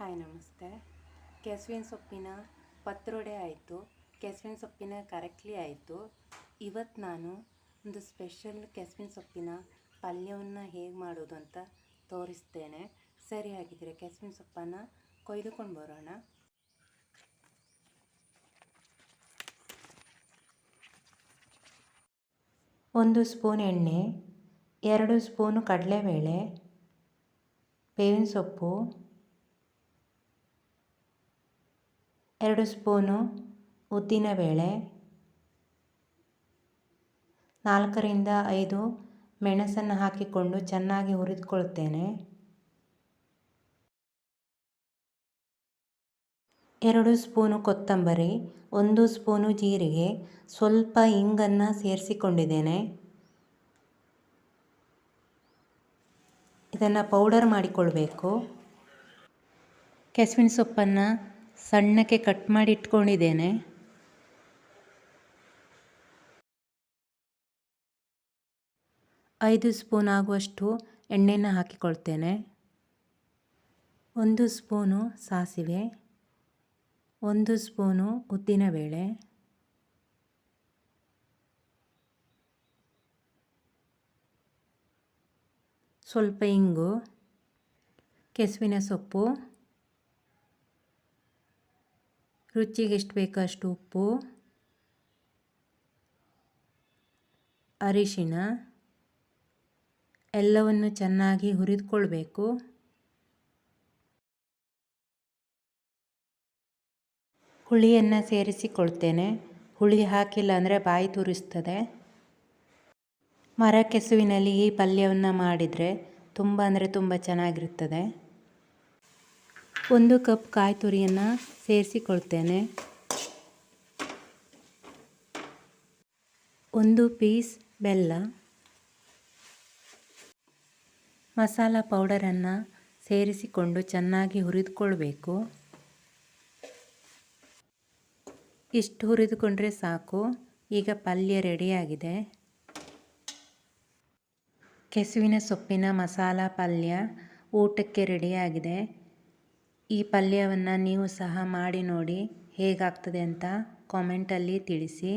Hi, ನಮಸ್ತೆ. ಕೆಸುವಿನ ಸೊಪ್ಪಿನ ಪತ್ರೊಡೆ ಆಯಿತು. ಕೆಸುವಿನ ಸೊಪ್ಪಿನ ಕರೆಕ್ಟ್ಲಿ ಆಯಿತು. ಇವತ್ತು ನಾನು ಒಂದು ಸ್ಪೆಷಲ್ ಕೆಸುವಿನ ಸೊಪ್ಪಿನ ಪಲ್ಯವನ್ನು ಹೇಗೆ ಮಾಡೋದು ಅಂತ ತೋರಿಸ್ತೇನೆ. ಸರಿ ಹಾಗಿದ್ರೆ ಕೆಸುವಿನ ಸೊಪ್ಪನ್ನು ಕೊಯ್ದುಕೊಂಡು ಬರೋಣ. ಒಂದು ಸ್ಪೂನ್ ಎಣ್ಣೆ, ಎರಡು ಸ್ಪೂನು ಕಡಲೆಬೇಳೆ, ಬೇವಿನ ಸೊಪ್ಪು ಎರಡು ಸ್ಪೂನು ಉದ್ದಿನಬೇಳೆ ನಾಲ್ಕರಿಂದ ಐದು ಮೆಣಸನ್ನು ಹಾಕಿಕೊಂಡು ಚೆನ್ನಾಗಿ ಹುರಿದುಕೊಳ್ಳುತ್ತೇನೆ. ಎರಡು ಸ್ಪೂನು ಕೊತ್ತಂಬರಿ, ಒಂದು ಸ್ಪೂನು ಜೀರಿಗೆ, ಸ್ವಲ್ಪ ಇಂಗನ್ನು ಸೇರಿಸಿಕೊಂಡಿದ್ದೇನೆ. ಇದನ್ನು ಪೌಡರ್ ಮಾಡಿಕೊಳ್ಬೇಕು. ಕೆಸುವಿನ ಸೊಪ್ಪನ್ನು ಸಣ್ಣಕ್ಕೆ ಕಟ್ ಮಾಡಿ ಇಟ್ಕೊಂಡಿದ್ದೇನೆ. ಐದು ಸ್ಪೂನ್ ಆಗುವಷ್ಟು ಎಣ್ಣೆನ ಹಾಕಿಕೊಳ್ತೇನೆ. ಒಂದು ಸ್ಪೂನು ಸಾಸಿವೆ. ಒಂದು ಸ್ಪೂನು ಉದ್ದಿನಬೇಳೆ ಸ್ವಲ್ಪ ಇಂಗು. ಕೆಸುವಿನ ಸೊಪ್ಪು. ರುಚಿಗೆ ಎಷ್ಟು ಬೇಕೋ ಅಷ್ಟು ಉಪ್ಪು? ಅರಿಶಿಣ. ಎಲ್ಲವನ್ನು ಚೆನ್ನಾಗಿ ಹುರಿದುಕೊಳ್ಬೇಕು. ಹುಳಿಯನ್ನು ಸೇರಿಸಿಕೊಳ್ತೇನೆ. ಹುಳಿ ಹಾಕಿಲ್ಲ ಅಂದರೆ ಬಾಯಿ ತುರಿಸ್ತದೆ. ಮರಕೆಸುವಿನಲ್ಲಿ ಈ ಪಲ್ಯವನ್ನು ಮಾಡಿದರೆ ತುಂಬ ಅಂದರೆ ತುಂಬ ಚೆನ್ನಾಗಿರುತ್ತದೆ. ಒಂದು ಕಪ್ ಕಾಯಿ ತುರಿಯನ್ನು ಸೇರಿಸಿಕೊಳ್ತೇನೆ. ಒಂದು ಪೀಸ್ ಬೆಲ್ಲ. ಮಸಾಲ ಪೌಡರನ್ನು ಸೇರಿಸಿಕೊಂಡು ಚೆನ್ನಾಗಿ ಹುರಿದುಕೊಳ್ಬೇಕು. ಇಷ್ಟು ಹುರಿದುಕೊಂಡ್ರೆ ಸಾಕು. ಈಗ ಪಲ್ಯ ರೆಡಿಯಾಗಿದೆ. ಕೆಸುವಿನ ಸೊಪ್ಪಿನ ಮಸಾಲ ಪಲ್ಯ ಊಟಕ್ಕೆ ರೆಡಿಯಾಗಿದೆ. ಈ ಪಲ್ಯವನ್ನು ನೀವು ಸಹ ಮಾಡಿ ನೋಡಿ ಹೇಗಾಗ್ತದೆ ಅಂತ ಕಾಮೆಂಟಲ್ಲಿ ತಿಳಿಸಿ.